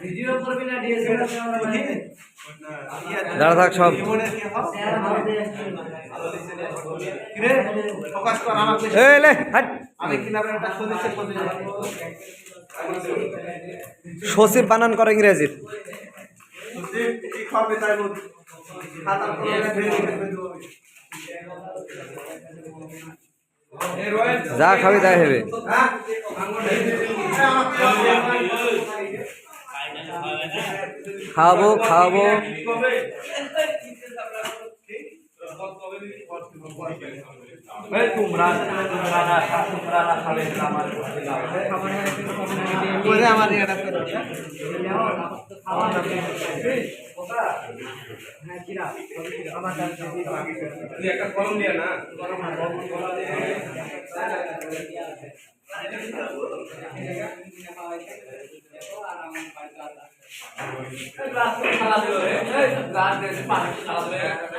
Video করবি না DSLR camera বানিয়ে দাঁড়া থাক সব। সচিব বানান করে ইংরেজির কি খাবে তাই বল কলমে যা খাবি তাই হবে হ্যাঁ খাওয়াবো খাওয়াবো পরে আমার এটা করে তুই একটা কলম নিয়ে না গ্লাস